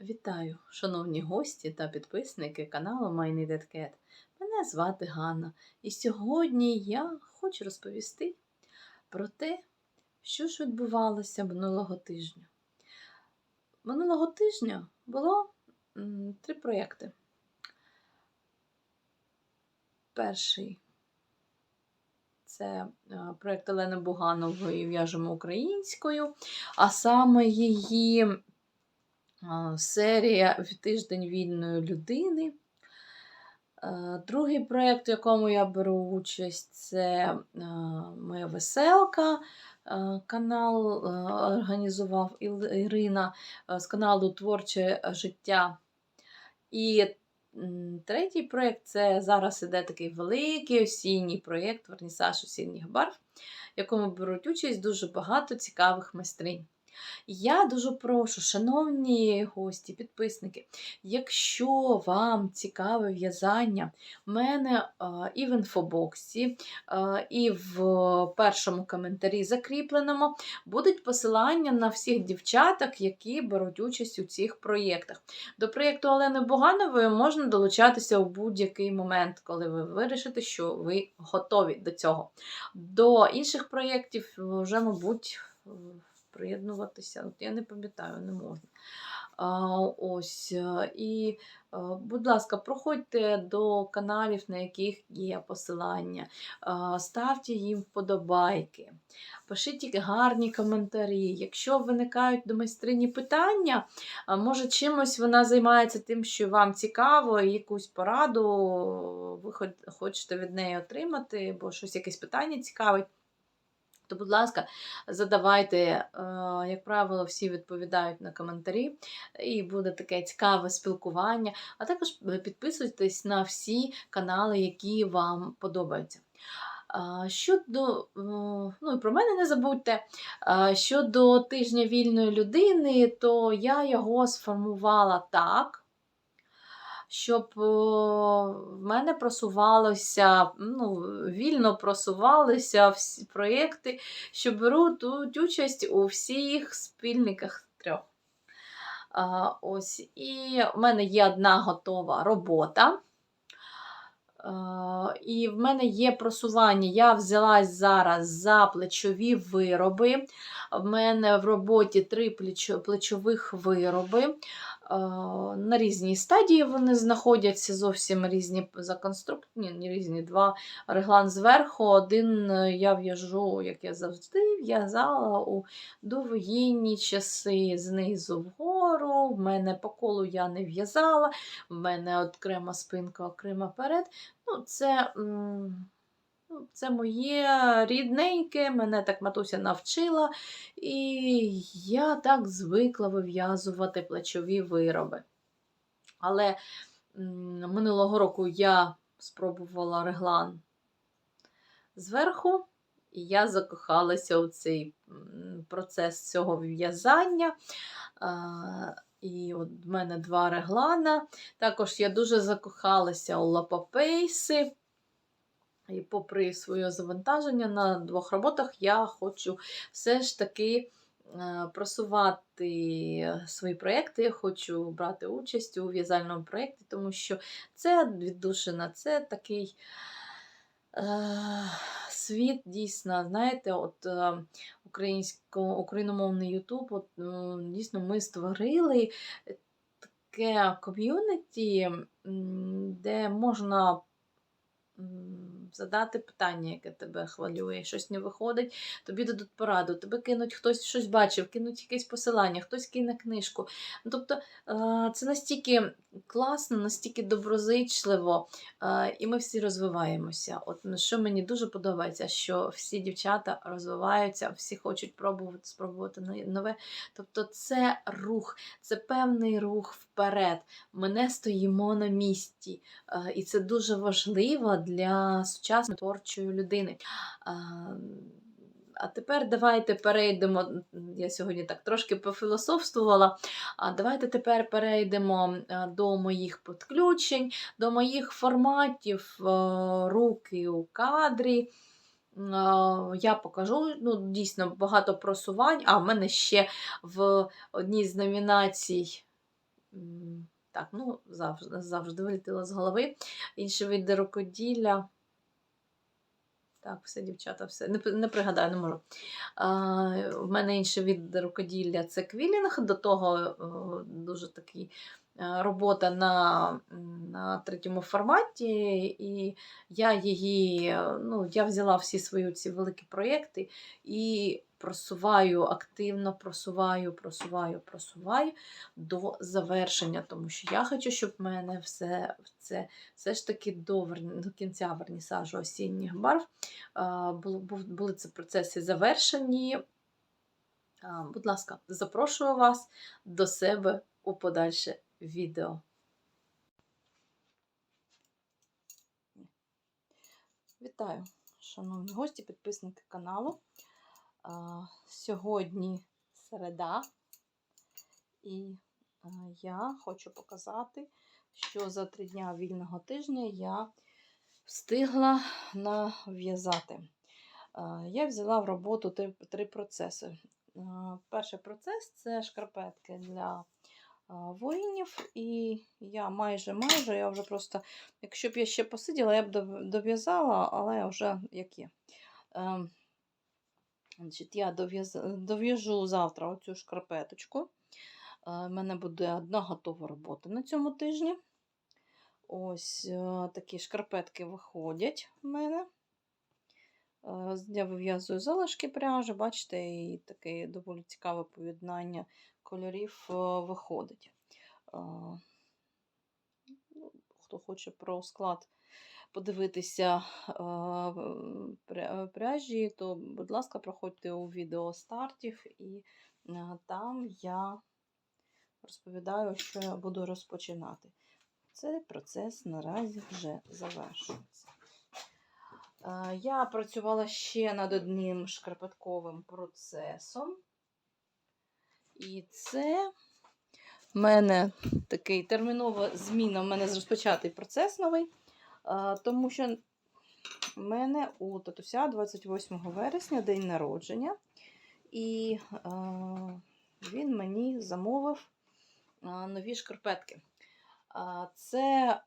Вітаю, шановні гості та підписники каналу My Needed Мене звати Ганна, і сьогодні я хочу розповісти про те, що ж відбувалося минулого тижня. Минулого тижня було три проєкти. Перший це е, проєкт Олени Буганової В'яжемо українською, а саме її серія Тиждень вільної людини. Е, Другий проєкт, в якому я беру участь, це е, Моя веселка. Е, Канал організував Ірина з каналу Творче життя. І третій проєкт це зараз іде такий великий осінній проєкт Вернісаж осінніх барв, в якому беруть участь дуже багато цікавих майстринь. Я дуже прошу, шановні гості, підписники, якщо вам цікаве в'язання, в мене і в інфобоксі, і в першому коментарі закріпленому будуть посилання на всіх дівчаток, які беруть участь у цих проєктах. До проєкту Олени Буганової можна долучатися у будь-який момент, коли ви вирішите, що ви готові до цього. До інших проєктів вже, мабуть, приєднуватися. От я не пам'ятаю, не можна. А, ось, е, і, е, будь ласка, проходьте до каналів, на яких є посилання, А, ставте їм вподобайки, пишіть гарні коментарі. Якщо виникають до майстрині питання, може чимось вона займається тим, що вам цікаво, якусь пораду ви хочете від неї отримати, бо щось якесь питання цікавить. То, будь ласка, задавайте, Е, як правило, всі відповідають на коментарі, і буде таке цікаве спілкування. А також підписуйтесь на всі канали, які вам подобаються. Щодо, е, ну і про мене не забудьте. Щодо тижня вільної людини, то я його сформувала так, щоб е, в мене просувалося, ну, вільно просувалися всі проєкти, що беруть тут участь у всіх спільниках трьох. А, ось, і в мене є одна готова робота. І в мене є просування. Я взялась зараз за плечові вироби. В мене в роботі три плечо- плечових вироби. А, На різній стадії вони знаходяться зовсім різні за конструкцією, ні, не різні два реглан зверху. Один е, я в'яжу, як я завжди, в'язала у довоєнні часи знизу вгору. В мене по колу я не в'язала, в мене окрема спинка, окрема перед. Ну, це, м, це моє рідненьке, мене так матуся навчила, і я так звикла вив'язувати плечові вироби. Але минулого року я спробувала реглан зверху, і я закохалася у цей процес цього в'язання. І от в мене два реглана. Також я дуже закохалася у лапапейси. І попри своє завантаження на двох роботах, я хочу все ж таки е, просувати свої проєкти. Я хочу брати участь у в'язальному проєкті, тому що це віддушина, це такий е, світ дійсно, знаєте, от е, українсько, україномовний Ютуб, от, ну, дійсно ми створили таке ком'юніті, де можна задати питання, яке тебе хвилює, щось не виходить, тобі дадуть пораду, тебе кинуть хтось щось бачив, кинуть якесь посилання, хтось кине книжку. Ну, Тобто е, це настільки класно, настільки доброзичливо, е, і ми всі розвиваємося. От ну, що мені дуже подобається, що всі дівчата розвиваються, всі хочуть пробувати спробувати нове- нове. Тобто це рух, це певний рух вперед. Ми не стоїмо на місці. Е, І це дуже важливо для сучасної творчої людини. А, тепер давайте перейдемо. Я сьогодні так трошки пофілософствувала. А давайте тепер перейдемо до моїх підключень, до моїх форматів е, руки у кадрі. Я покажу ну, дійсно багато просувань. А в мене ще в одній з номінацій так, ну, завжди, завжди вилетіло з голови. Інші види рукоділля. Так, все, дівчата, все. Не, не пригадаю, не можу. У мене інший від рукоділля це квілінг. До того дуже такий е, робота на, на третьому форматі. І я її, е, ну, я взяла всі свої ці великі проєкти і просуваю активно, просуваю, просуваю, просуваю до завершення. Тому що я хочу, щоб в мене все це все ж таки до, до кінця вернісажу осінніх барв були ці процеси завершені. Будь ласка, запрошую вас до себе у подальше відео. Вітаю, шановні гості, підписники каналу. Сьогодні середа, і я хочу показати, що за три дня вільного тижня я встигла нав'язати. Я взяла в роботу три, три процеси. Перший процес це шкарпетки для воїнів, і я майже майже, я вже просто, якщо б я ще посиділа, я б дов'язала, але вже як є. Значить, я дов'яжу завтра оцю шкарпеточку. У мене буде одна готова робота на цьому тижні. Ось е, такі шкарпетки виходять в мене. Е, Я вив'язую залишки пряжі, бачите, і таке доволі цікаве поєднання кольорів е, виходить. Е, Хто хоче про склад подивитися е, пряжі, то, будь ласка, проходьте у відео стартів, і е, там я розповідаю, що я буду розпочинати. Цей процес наразі вже завершується. Е, Я працювала ще над одним шкарпетковим процесом. І це в мене такий термінова зміна, в мене розпочатий процес новий, тому що в мене у татуся 28 вересня день народження, і він мені замовив нові шкарпетки. Це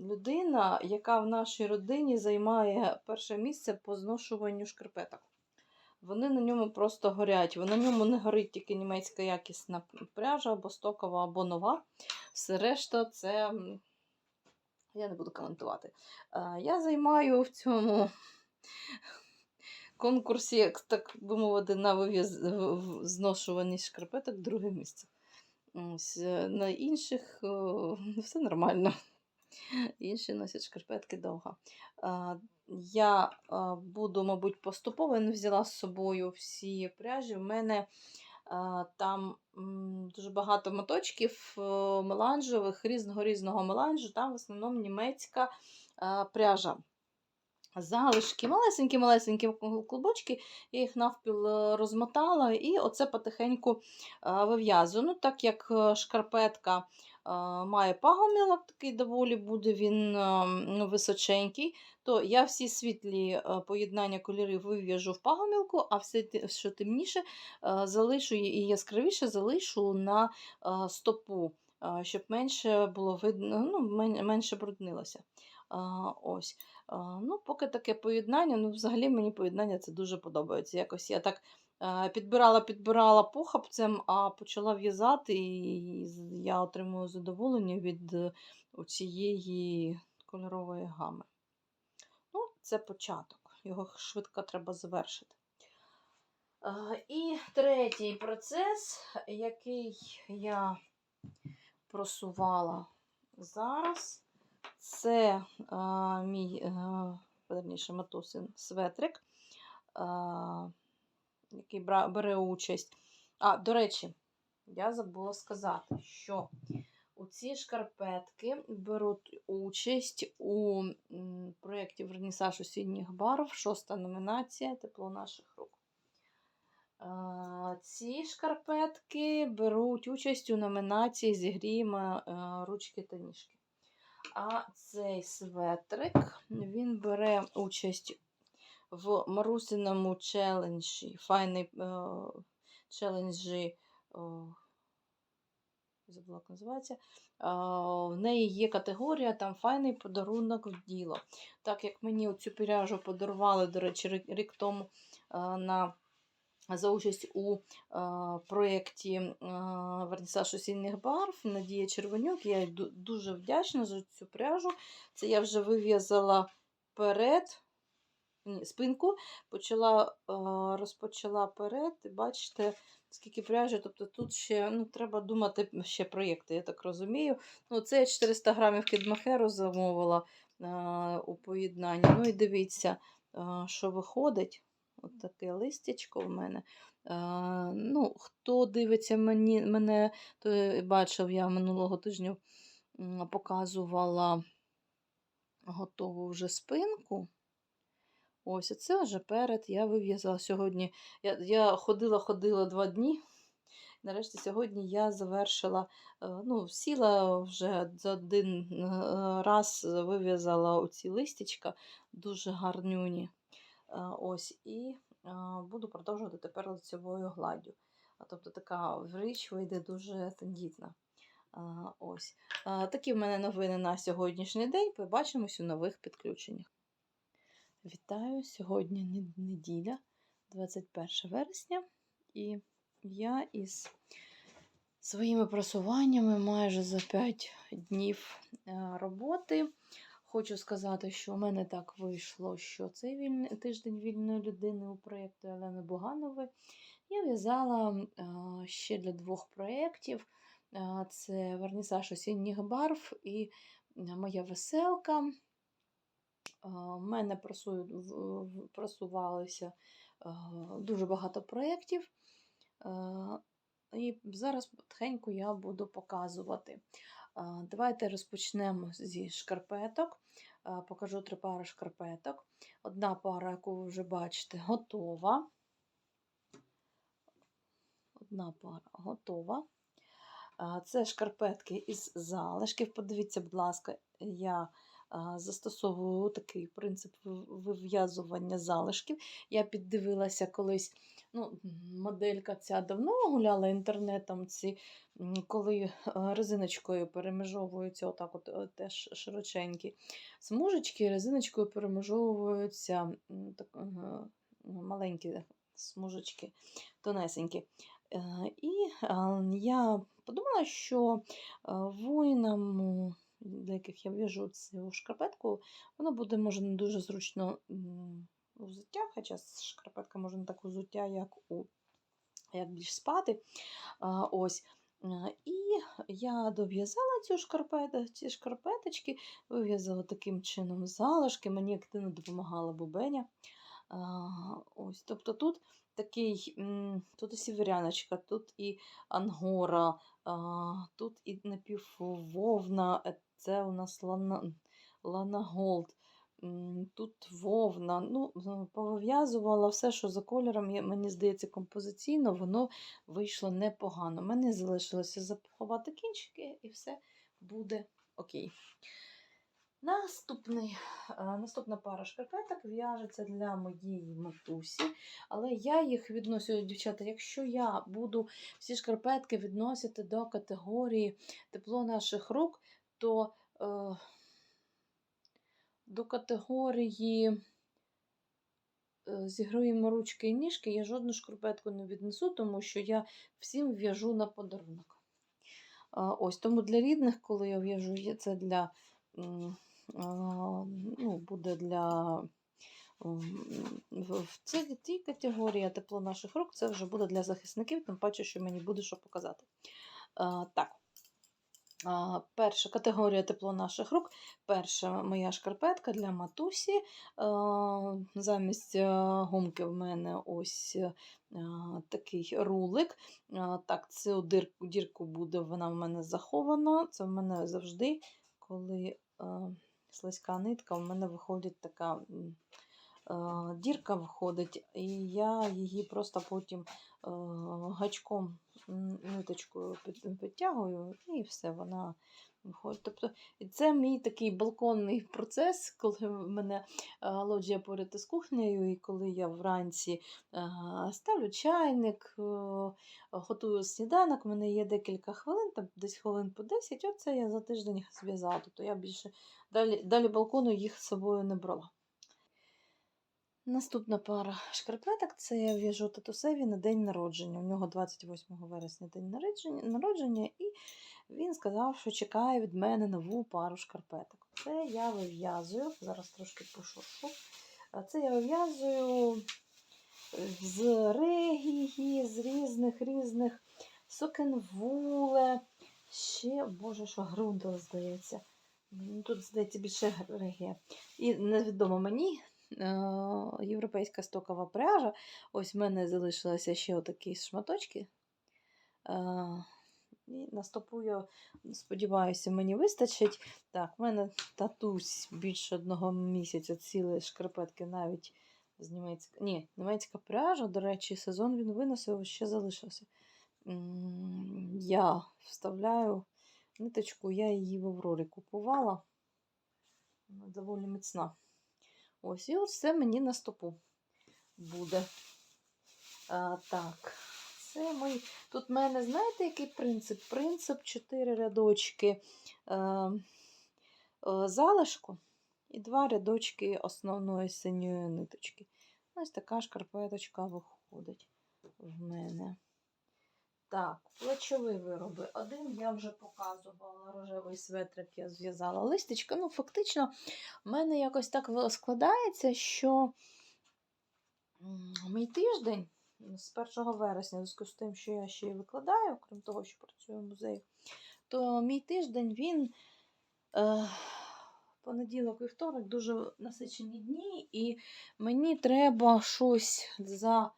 людина, яка в нашій родині займає перше місце по зношуванню шкарпеток. Вони на ньому просто горять. На ньому не горить тільки німецька якісна пряжа, або стокова, або нова. Все решта це. Я не буду коментувати. Я займаю в цьому конкурсі, як так би мовити, на вивіз... зношуваність шкарпеток друге місце. Ось, е, на інших все нормально. Інші носять шкарпетки довго. Я буду, мабуть, поступово не взяла з собою всі пряжі. У мене там дуже багато моточків е, меланжевих, різного різного меланжу. Там в основному німецька пряжа. Залишки, малесенькі-малесенькі клубочки, я їх навпіл е, розмотала і оце потихеньку е, вив'язую. Ну, так як шкарпетка має пагомілок, такий доволі буде він ну, височенький, то я всі світлі поєднання кольорів вив'яжу в пагомілку, а все, що темніше, залишу і яскравіше залишу на стопу, щоб менше було видно, ну, менше бруднилося. Ось. Ну, поки таке поєднання, ну, взагалі мені поєднання це дуже подобається. Якось я так підбирала, підбирала похапцем, а почала в'язати, і я отримую задоволення від е, цієї кольорової гами. Ну, це початок. Його швидко треба завершити. Е, І третій процес, який я просувала зараз. Це мій, верніше, матусин светрик, який бере участь. А, до речі, я забула сказати, що у ці шкарпетки беруть участь у проєкті Вернісаж осінніх барв, шоста номінація Тепло наших рук. Ці шкарпетки беруть участь у номінації Зігріємо е, ручки та ніжки. А цей светрик він бере участь в Марусиному челенджі, файний е, челенджі е, забула, як називається. А, в неї є категорія там файний подарунок в діло. Так як мені цю пряжу подарували, до речі, рік, тому на. За участь у е, проєкті е, Вернісаж осінніх барв Надія Червонюк. Я їй дуже вдячна за цю пряжу. Це я вже вив'язала перед ні, спинку, почала, розпочала перед. Бачите, скільки пряжі. Тобто тут ще ну, треба думати ще проєкти, я так розумію. Ну, це я 400 грамів кідмахеру замовила у поєднанні. Ну і дивіться, що виходить. От таке листячко в мене. Е, ну, Хто дивиться мені, мене, то бачив, я минулого тижня показувала готову вже спинку. Ось, оце вже перед я вив'язала сьогодні. Я, ходила-ходила два дні. Нарешті сьогодні я завершила, е, ну, сіла вже за один е, раз вив'язала оці листячка, дуже гарнюні. Е, Ось, і е, буду продовжувати тепер лицевою гладдю. Тобто така річ вийде дуже тендітна. Е, Ось. Е, Такі в мене новини на сьогоднішній день. Побачимось у нових підключеннях. Вітаю! Сьогодні неділя, 21 вересня, і я із своїми просуваннями майже за 5 днів е, роботи. Хочу сказати, що у мене так вийшло, що цей вільний, тиждень вільної людини у проєкту Олени Буганової я в'язала е, ще для двох проєктів. Е, Це вернісаж осінніх барв і моя веселка. Мене в- в- просувалися е, дуже багато проєктів. І зараз потихеньку я буду показувати. Давайте розпочнемо зі шкарпеток. Покажу три пари шкарпеток. Одна пара, яку ви вже бачите, готова. Одна пара готова. Це шкарпетки із залишків. Подивіться, будь ласка, я застосовую такий принцип вив'язування залишків. Я піддивилася колись, ну, моделька ця давно гуляла інтернетом, ці, коли резиночкою перемежовуються, отак от е, теж широченькі смужечки, резиночкою перемежовуються так, маленькі смужечки, тонесенькі. Е, І я подумала, що е, воїнам, у деяких я в'яжу цю шкарпетку, воно буде, може, не дуже зручно у взуття, хоча шкарпетка може не так у взуття, як у як більш спати. А, Ось. І я дов'язала цю шкарпету, ці шкарпеточки, вив'язала таким чином залишки, мені активно допомагала бубеня. А, Ось, тобто тут такий, тут і сіверяночка, тут і ангора, а, тут і напіввовна, е, це у нас лана, лана голд. Тут вовна, ну, повив'язувала все, що за кольором, мені здається, композиційно, воно вийшло непогано. Мені залишилося заховати кінчики і все буде окей. Наступний, е, наступна пара шкарпеток в'яжеться для моєї матусі, але я їх відносю, дівчата, якщо я буду всі шкарпетки відносити до категорії тепло наших рук, то е, до категорії е, зігруємо ручки і ніжки, я жодну шкарпетку не віднесу, тому що я всім в'яжу на подарунок. Ось тому для рідних, коли я в'яжу, це для ну, буде для в цій тій категорії тепло наших рук, це вже буде для захисників, тим паче, що мені буде що показати. Так. Перша категорія тепло наших рук. Перша моя шкарпетка для матусі. Замість гумки в мене ось такий рулик. Так, цю дирку, дірку буде вона в мене захована. Це в мене завжди, коли слизька нитка, в мене виходить така дірка виходить, і я її просто потім гачком ниточкою підтягую, і все, вона виходить. Тобто, це мій такий балконний процес, коли в мене е, лоджія поряд із кухнею, і коли я вранці е, ставлю чайник, е, готую сніданок, у мене є декілька хвилин, там десь хвилин по 10, оце я за тиждень зв'язала. Тобто я більше далі, далі балкону їх з собою не брала. Наступна пара шкарпеток це я в'яжу татусеві на день народження. У нього 28 вересня день народження, і він сказав, що чекає від мене нову пару шкарпеток. Це я вив'язую, зараз трошки пошуршу. Це я вив'язую з регії, з різних різних сокенвуле. Ще, боже, що грунтова, здається. Тут, здається, більше регія. І невідомо мені європейська стокова пряжа. Ось в мене залишилися ще отакі шматочки. Е, І на стопу я сподіваюся, мені вистачить. Так, в мене татусь більше одного місяця цілі шкарпетки навіть з німецька. Ні, німецька пряжа, до речі, сезон він виносив, ще залишився. Я вставляю ниточку, я її в Аврорі купувала. Вона доволі міцна. Ось, і ось це мені на стопу буде. А, так, це мої. Тут в мене, знаєте, який принцип? Принцип 4 рядочки е, е, залишку і два рядочки основної синьої ниточки. Ось така шкарпеточка виходить в мене. Так, плечові вироби. Один я вже показувала рожевий светрик, я зв'язала листочка. Ну, фактично, в мене якось так складається, що мій тиждень з 1 вересня, в зв'язку з тим, що я ще й викладаю, крім того, що працюю в музеї, то мій тиждень він. Е, Понеділок, вівторок дуже насичені дні, і мені треба щось за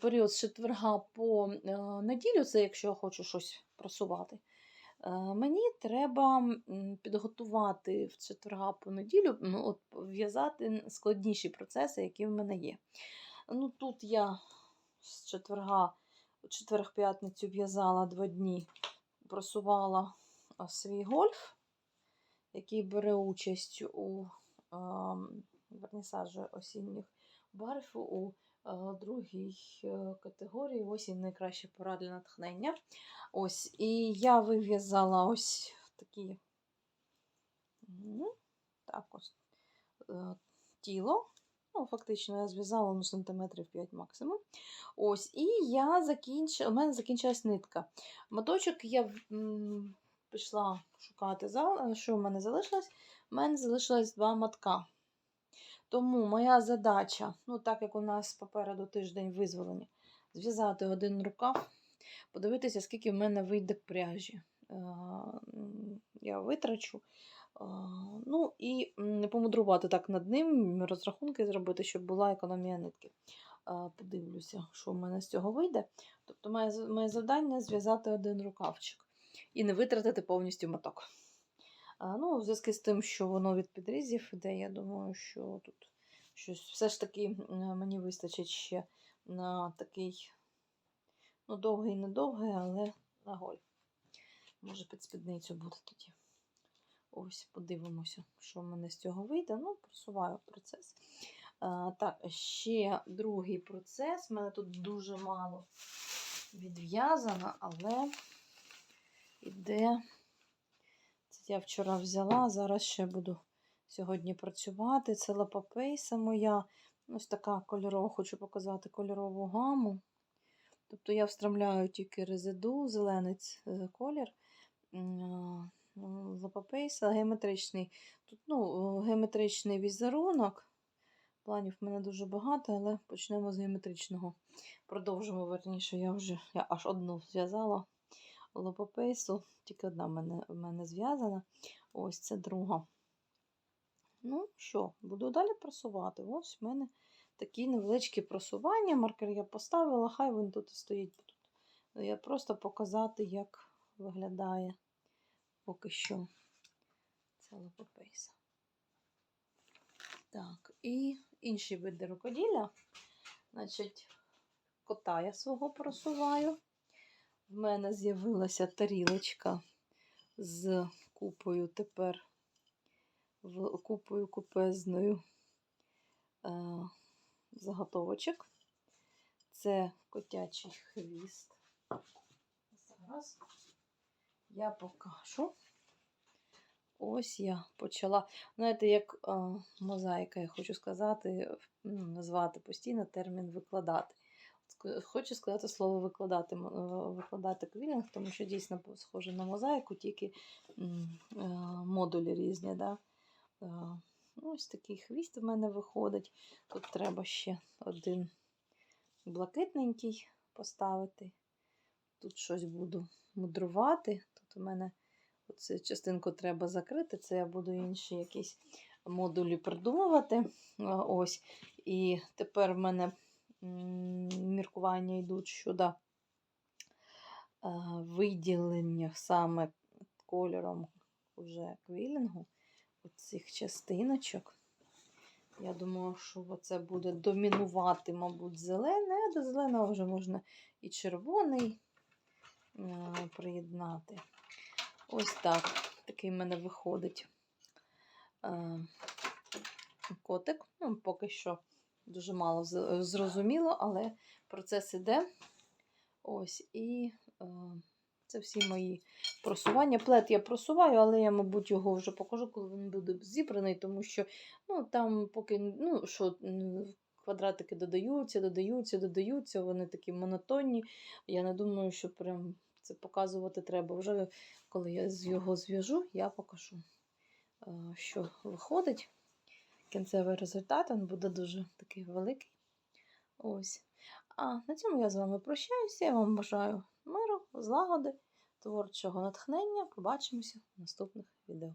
період з четверга по е, неділю, це якщо я хочу щось просувати. е, Мені треба підготувати в четверга по неділю, ну, в'язати складніші процеси, які в мене є. Ну, Тут я з четверга, четверг-п'ятницю в'язала два дні, просувала свій гольф, який бере участь у а, вернісажі осінніх барв у другій е, категорії. Осінь найкраща пора для натхнення. Ось, і я вив'язала ось такі м, так ось, е, тіло. Ну, фактично, я зв'язала ну, сантиметрів 5 максимум. Ось, і я закінчила, у мене закінчилась нитка. Моточок я пішла шукати, що в мене залишилось. У мене залишилось два мотка. Тому моя задача, ну так як у нас попереду тиждень визволення, зв'язати один рукав, подивитися, скільки в мене вийде пряжі. Е, Я витрачу. Е, Ну і не помудрувати так над ним, розрахунки зробити, щоб була економія нитки. Е, Подивлюся, що в мене з цього вийде. Тобто, моє, моє завдання зв'язати один рукавчик і не витратити повністю моток. Ну, в зв'язку з тим, що воно від підрізів іде, я думаю, що тут щось все ж таки мені вистачить ще на такий, ну, довгий, не довгий, але на голь. Може, під спідницю буде тоді. Ось, подивимося, що в мене з цього вийде. Ну, просуваю процес. А, так, ще другий процес. У мене тут дуже мало відв'язано, але іде. Я вчора взяла, зараз ще буду сьогодні працювати. Це лапапейса моя. Ось така кольорова, хочу показати кольорову гаму. Тобто я встромляю тільки резиду, зелений колір. М, а, ну, Лапапейса геометричний. Тут ну, геометричний візерунок. Планів в мене дуже багато, але почнемо з геометричного. Продовжимо верніше. Я вже я аж одну зв'язала лопопейсу, тільки одна в мене, мене зв'язана. Ось це друга. Ну що, буду далі просувати. Ось в мене такі невеличкі просування. Маркер я поставила, хай він тут і стоїть. Тут. Я просто показати, як виглядає поки що ця лопопейса. Так, і, інші види рукоділля. Значить, кота я свого просуваю. В мене з'явилася тарілочка з купою тепер в купою купезною е, заготовочок. Це котячий хвіст. Зараз я покажу. Ось я почала. Знаєте, як е, мозаїка, я хочу сказати, ну, назвати постійно термін викладати. Хочу сказати слово викладати, е, викладати квілінг, тому що дійсно схоже на мозаїку, тільки е, модулі різні. Да? Е, Ось такий хвіст в мене виходить. Тут треба ще один блакитненький поставити. Тут щось буду мудрувати. Тут у мене оцю частинку треба закрити. Це я буду інші якісь модулі придумувати. Ось. І тепер в мене міркування йдуть щодо е, виділення саме кольором уже квілінгу оцих частиночок. Я думаю, що це буде домінувати, мабуть, зелене, а до зеленого вже можна і червоний е, приєднати. Ось так. Такий в мене виходить е, котик. Ну, поки що дуже мало зрозуміло, але процес іде. Ось, і е, це всі мої просування. Плет я просуваю, але я, мабуть, його вже покажу, коли він буде зібраний, тому що ну, там поки ну, що, квадратики додаються, додаються, додаються, вони такі монотонні. Я не думаю, що прям це показувати треба. Вже коли я його зв'яжу, я покажу, е, що виходить. Кінцевий результат він буде дуже такий великий. Ось. А на цьому я з вами прощаюся. Я вам бажаю миру, злагоди, творчого натхнення. Побачимося в наступних відео.